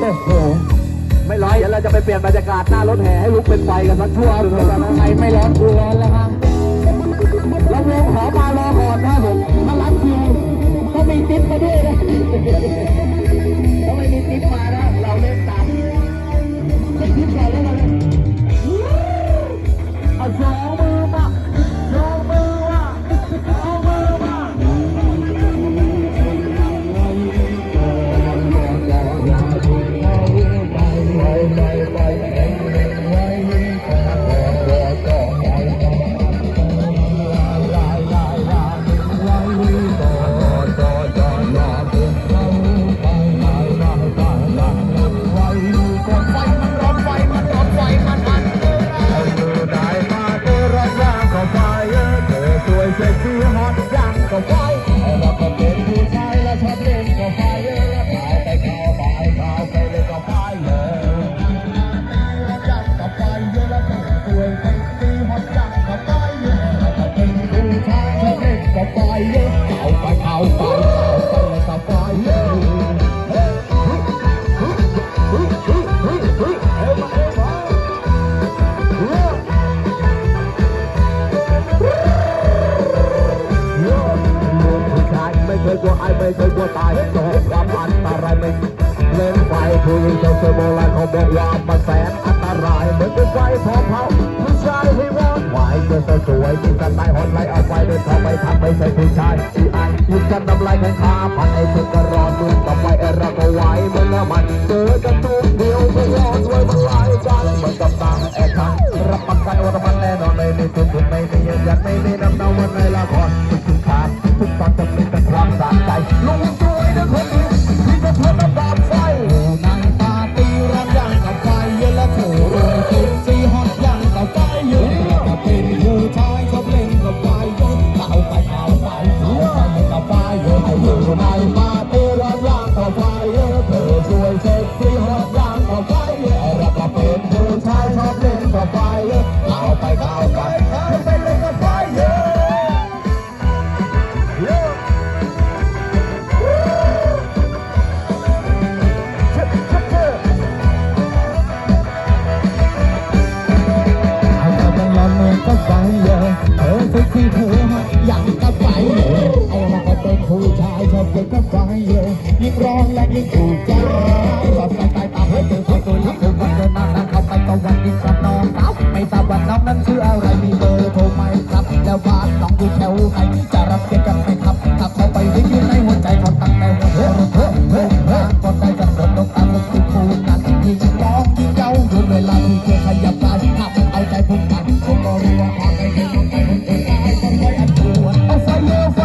โอ้โหไม่ร้อยเดี๋ยวเราจะไปเปลี่ยนบรรยากาศหน้ารถแห่ให้ลุกเป็นไฟกันสักชั่วหนึงแล้วนนะใครไม่ร้อนกูร้อนแล้วครับ ไม่เคยกลัวตายสอความอันตรายไม่เล่นไฟผู้หญิงเจ้าเสือโบราณเขาบอกว่ามันแสนอันตรายเหมือนกับไฟพอเผาผู้ชายให้วอนไหวเจอสวยๆที่กันตายหอนไหลเอาไฟเดินเข้าไปทำไม่ใช่ผู้ชายที่อายุดกันทำลายแข่งขาพันไอ้สุด อยู่ในปาร์ตี้รักยังกับไฟเธอสวยเซ็กซี่ฮอตยังกับไฟเยอะแล้วก็เป็นผู้ชายชอบเล่นกับไฟเอาไปเอาไปเอาไปเล่นกับไฟเยอะเอาแต่มันร้อนเหมือนกับไฟเลยเอเซ็กซี่เธออย่างกั เย็นก็ไฟเยอะยิ่งร้อนและยิ่งถูกใจสอบสายตายตาเให้เจอสวยสวยยิ่งถูกวันนมานั่งเข้าไปตะวันยิ่กับน้องสาวไม่ทราบว่าน้องนั้นชื่ออะไรมีเบอร์โทรไหมครับ แล้วบ้านน้องอยู่แถวไหนจะรับเกียรกันไหมครับถ้าเข้าไปได้ยินในหัวใจคนตั้งแต่หัวเฮ้เฮ้เฮ้เฮ้คนใจจะสดน้องตามสุดคูนั้นยิ่งร้องยิ่งเย้าอยู่เวลาที่เธอขยับกายขับเอาใจผมกันผมก็รู้ว่าอ่อนใจเป็นคนใจผมเองได้ต้องอยอันตัวเอาไฟเยอะ